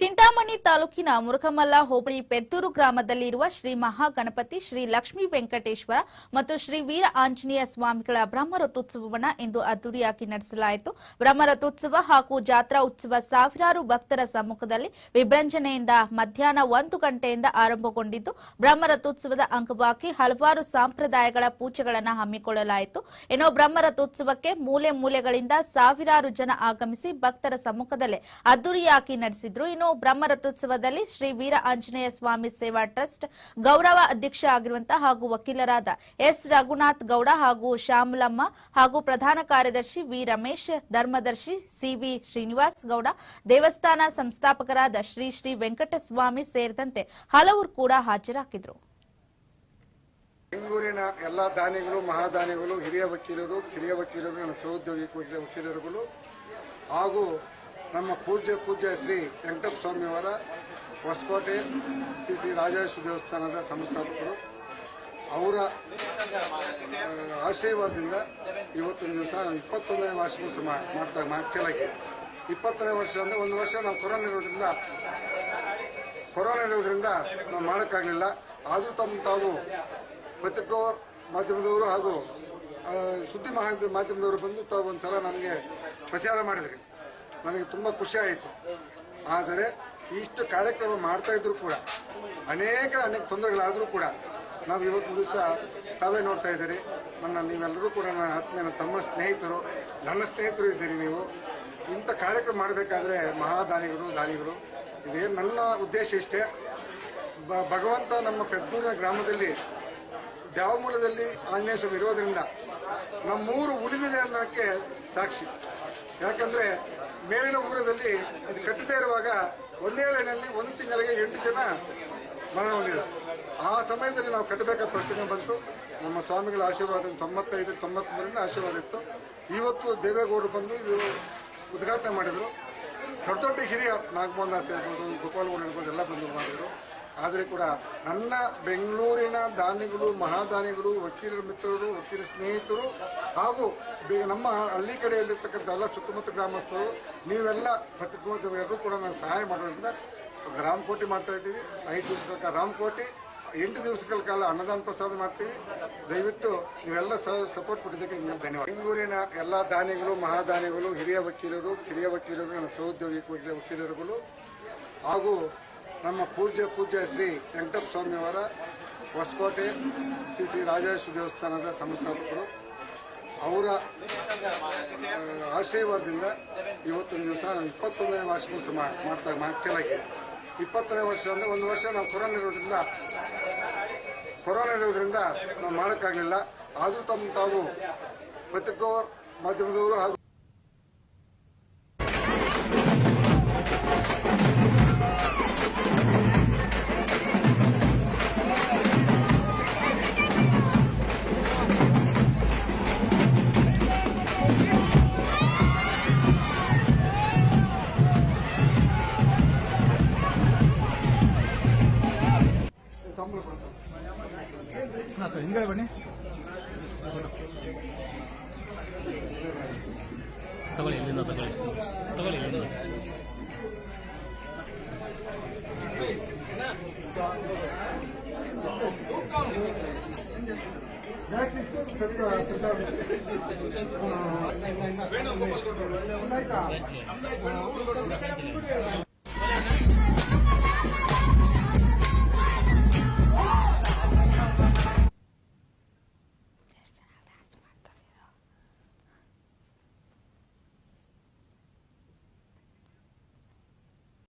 ಚಿಂತಾಮಣಿ ತಾಲೂಕಿನ ಮುರುಘಮಲ್ಲ ಹೋಬಳಿ ಪೆತ್ತೂರು ಗ್ರಾಮದಲ್ಲಿರುವ ಶ್ರೀ ಮಹಾಗಣಪತಿ, ಶ್ರೀ ಲಕ್ಷ್ಮೀ ವೆಂಕಟೇಶ್ವರ ಮತ್ತು ಶ್ರೀ ವೀರ ಆಂಜನೇಯ ಸ್ವಾಮಿಗಳ ಬ್ರಹ್ಮರಥೋತ್ಸವವನ್ನು ಇಂದು ಅದ್ದೂರಿಯಾಗಿ ನಡೆಸಲಾಯಿತು. ಬ್ರಹ್ಮರಥೋತ್ಸವ ಹಾಗೂ ಜಾತ್ರಾ ಉತ್ಸವ ಸಾವಿರಾರು ಭಕ್ತರ ಸಮ್ಮುಖದಲ್ಲಿ ವಿಭ್ರಂಜನೆಯಿಂದ ಮಧ್ಯಾಹ್ನ ಒಂದು ಗಂಟೆಯಿಂದ ಆರಂಭಗೊಂಡಿದ್ದು, ಬ್ರಹ್ಮರಥೋತ್ಸವದ ಅಂಗವಾಗಿ ಹಲವಾರು ಸಂಪ್ರದಾಯಗಳ ಪೂಜೆಗಳನ್ನು ಹಮ್ಮಿಕೊಳ್ಳಲಾಯಿತು. ಇನ್ನು ಬ್ರಹ್ಮರಥೋತ್ಸವಕ್ಕೆ ಮೂಲೆ ಮೂಲೆಗಳಿಂದ ಸಾವಿರಾರು ಜನ ಆಗಮಿಸಿ ಭಕ್ತರ ಸಮ್ಮುಖದಲ್ಲೇ ಅದ್ದೂರಿಯಾಗಿ ನಡೆಸಿದ್ರು. ಇನ್ನು ಬ್ರಹ್ಮರಥೋತ್ಸವದಲ್ಲಿ ಶ್ರೀ ವೀರ ಆಂಜನೇಯ ಸ್ವಾಮಿ ಸೇವಾ ಟ್ರಸ್ಟ್ ಗೌರವ ಅಧ್ಯಕ್ಷ ಆಗಿರುವಂತಹ ಹಾಗೂ ವಕೀಲರಾದ ಎಸ್ ರಘುನಾಥ್ ಗೌಡ ಹಾಗೂ ಶ್ಯಾಮಲಮ್ಮ ಹಾಗೂ ಪ್ರಧಾನ ಕಾರ್ಯದರ್ಶಿ ವಿ ರಮೇಶ್, ಧರ್ಮದರ್ಶಿ ಸಿವಿ ಶ್ರೀನಿವಾಸ್ ಗೌಡ, ದೇವಸ್ಥಾನ ಸಂಸ್ಥಾಪಕರಾದ ಶ್ರೀ ಶ್ರೀ ವೆಂಕಟಸ್ವಾಮಿ ಸೇರಿದಂತೆ ಹಲವರು ಕೂಡ ಹಾಜರಾಗಿದ್ರು ಬೆಂಗಳೂರಿನ ಎಲ್ಲ ದಾನಿಗಳು, ಮಹಾದಾನಿಗಳು, ಹಿರಿಯ ವಕೀಲರು, ಕಿರಿಯ ವಕೀಲರು ನನ್ನ ಸಹೋದ್ಯೋಗಿ ವಕೀಲ- ವಕೀಲರುಗಳು ಹಾಗೂ ನಮ್ಮ ಪೂಜ್ಯ ಪೂಜ್ಯ ಶ್ರೀ ವೆಂಕಟಪ್ಪ ಸ್ವಾಮಿಯವರ ಹೊಸಕೋಟೆ ಶ್ರೀ ಶ್ರೀ ರಾಜೇಶ್ವರ ದೇವಸ್ಥಾನದ ಸಂಸ್ಥಾಪಕರು. ಅವರ ಆಶೀರ್ವಾದದಿಂದ ಇವತ್ತಿನ ದಿವಸ ನಾನು ಇಪ್ಪತ್ತೊಂದನೇ ವಾರ್ಷಿಕೋತ್ಸವ ಮಾಡ್ತಾ ಮಾಡ್ತಾಗಿ ಇಪ್ಪತ್ತನೇ ವರ್ಷ ಅಂದರೆ ಒಂದು ವರ್ಷ ನಾವು ಕೊರೋನಾ ಇರೋದ್ರಿಂದ ಕೊರೋನಾ ಇರೋದ್ರಿಂದ ನಾವು ಮಾಡೋಕ್ಕಾಗಲಿಲ್ಲ. ಆದರೂ ತಮ್ಮ ತಾವು ಪತ್ರಿಕಾ ಮಾಧ್ಯಮದವರು ಹಾಗೂ ಸುದ್ದಿ ಮಾಧ್ಯಮದವರು ಬಂದು ತಾವು ಒಂದು ಸಲ ನಮಗೆ ಪ್ರಚಾರ ಮಾಡಿದ್ರಿ. ನನಗೆ ತುಂಬ ಖುಷಿ ಆಯಿತು. ಆದರೆ ಇಷ್ಟು ಕಾರ್ಯಕ್ರಮ ಮಾಡ್ತಾ ಇದ್ರು ಕೂಡ, ಅನೇಕ ಅನೇಕ ತೊಂದರೆಗಳಾದರೂ ಕೂಡ ನಾವು ಇವತ್ತು ದಿವಸ ತಾವೇ ನೋಡ್ತಾ ಇದ್ದೀರಿ. ನನ್ನ ನೀವೆಲ್ಲರೂ ಕೂಡ ನನ್ನ ಆತ್ಮೀಯ ತಮ್ಮ ಸ್ನೇಹಿತರು, ನನ್ನ ಸ್ನೇಹಿತರು ಇದ್ದೀರಿ ನೀವು. ಇಂಥ ಕಾರ್ಯಕ್ರಮ ಮಾಡಬೇಕಾದ್ರೆ ಮಹಾದಾನಿಗಳು, ದಾನಿಗಳು. ಇದೇನು ನನ್ನ ಉದ್ದೇಶ ಇಷ್ಟೇ. ಭಗವಂತ ನಮ್ಮ ಪೆದ್ದೂರಿನ ಗ್ರಾಮದಲ್ಲಿ ದ್ಯಾವಮೂಲದಲ್ಲಿ ಆಂಜನೇಯ ಸ್ವಾಮಿ ಇರೋದ್ರಿಂದ ನಮ್ಮೂರು ಉಳಿದಿದೆ ಅನ್ನೋಕ್ಕೆ ಸಾಕ್ಷಿ. ಯಾಕಂದ್ರೆ ಮೇಲಿನ ಊರದಲ್ಲಿ ಅದು ಕಟ್ಟದೇ ಇರುವಾಗ ಒಂದೇ ಲೈನಲ್ಲಿ ಒಂದು ತಿಂಗಳಿಗೆ ಎಂಟು ಜನ ಮರಣ ಹೊಂದಿದೆ ಆ ಸಮಯದಲ್ಲಿ ನಾವು ಕಟ್ಟಬೇಕಾದ ಪ್ರಶ್ನೆ ಬಂತು. ನಮ್ಮ ಸ್ವಾಮಿಗಳ ಆಶೀರ್ವಾದ ತೊಂಬತ್ತೈದು, ತೊಂಬತ್ಮೂರರಿಂದ ಆಶೀರ್ವಾದ ಇತ್ತು. ಇವತ್ತು ದೇವೇಗೌಡರು ಬಂದು ಇದು ಉದ್ಘಾಟನೆ ಮಾಡಿದರು. ದೊಡ್ಡ ದೊಡ್ಡ ಹಿರಿಯ ನಾಗಮೋಹನ್ ದಾಸ್ ಇರ್ಬೋದು, ಗೋಪಾಲಗೌಡ ಇರ್ಬೋದು, ಎಲ್ಲ ಬಂದು ಮಾಡಿದರು. ಆದರೆ ಕೂಡ ನನ್ನ ಬೆಂಗಳೂರಿನ ದಾನಿಗಳು, ಮಹಾದಾನಿಗಳು, ವಕೀಲರ ಮಿತ್ರರು, ವಕೀಲ ಸ್ನೇಹಿತರು ಹಾಗೂ ನಮ್ಮ ಹಳ್ಳಿ ಕಡೆಯಲ್ಲಿರ್ತಕ್ಕಂಥ ಎಲ್ಲ ಸುತ್ತಮುತ್ತ ಗ್ರಾಮಸ್ಥರು, ನೀವೆಲ್ಲ ಪತ್ರಿಕೋದ್ಯಮರು ಕೂಡ ನಾನು ಸಹಾಯ ಮಾಡೋದ್ರಿಂದ ರಾಮಕೋಟಿ ಮಾಡ್ತಾ ಇದ್ದೀವಿ. ಐದು ದಿವಸಗಳ ಕಾಲ ರಾಮಕೋಟಿ, ಎಂಟು ದಿವಸಗಳ ಕಾಲ ಅನ್ನದಾನ ಪ್ರಸಾದ ಮಾಡ್ತೀವಿ. ದಯವಿಟ್ಟು ನೀವೆಲ್ಲ ಸಪೋರ್ಟ್ ಕೊಟ್ಟಿದ್ದಕ್ಕೆ ನಿಮಗೆ ಧನ್ಯವಾದ. ಬೆಂಗಳೂರಿನ ಎಲ್ಲ ದಾನಿಗಳು, ಮಹಾದಾನಿಗಳು, ಹಿರಿಯ ವಕೀಲರು, ಕಿರಿಯ ವಕೀಲರು, ನನ್ನ ಸಹೋದ್ಯೋಗಿ ವಕೀಲ- ವಕೀಲರುಗಳು ಹಾಗೂ ನಮ್ಮ ಪೂಜ್ಯ ಪೂಜ್ಯ ಶ್ರೀ ವೆಂಕಟಪ್ಪ ಸ್ವಾಮಿಯವರ ಹೊಸಕೋಟೆ ಶ್ರೀ ಶ್ರೀ ರಾಜೇಶ್ವರ ದೇವಸ್ಥಾನದ ಸಂಸ್ಥಾಪಕರು. ಅವರ ಆಶೀರ್ವಾದದಿಂದ ಇವತ್ತಿನ ದಿವಸ ನಾವು ಇಪ್ಪತ್ತೊಂದನೇ ವಾರ್ಷಿಕೋತ್ಸವ ಮಾಡ್ತಾ ಮಾಡ್ಸಲಾಗಿ ಇಪ್ಪತ್ತನೇ ವರ್ಷ ಅಂದರೆ ಒಂದು ವರ್ಷ ನಾವು ಕೊರೋನಾ ಇರೋದ್ರಿಂದ ಕೊರೋನಾ ಇರೋದ್ರಿಂದ ನಾವು ಮಾಡೋಕ್ಕಾಗಲಿಲ್ಲ. ಆದರೂ ತಮ್ಮ ತಾವು ಪತ್ರಿಕೋ ಮಾಧ್ಯಮದವರು ಹಾಗೂ ಹಾಂ ಸರ್ ಹಿಂದೆ ಬನ್ನಿ. ತಗೊಳ್ಳಿ ಇಲ್ಲಿಂದ ತಗೊಳ್ಳಿ. ತಗೊಳ್ಳಿ ಇಲ್ಲಿಂದ. ಇಷ್ಟು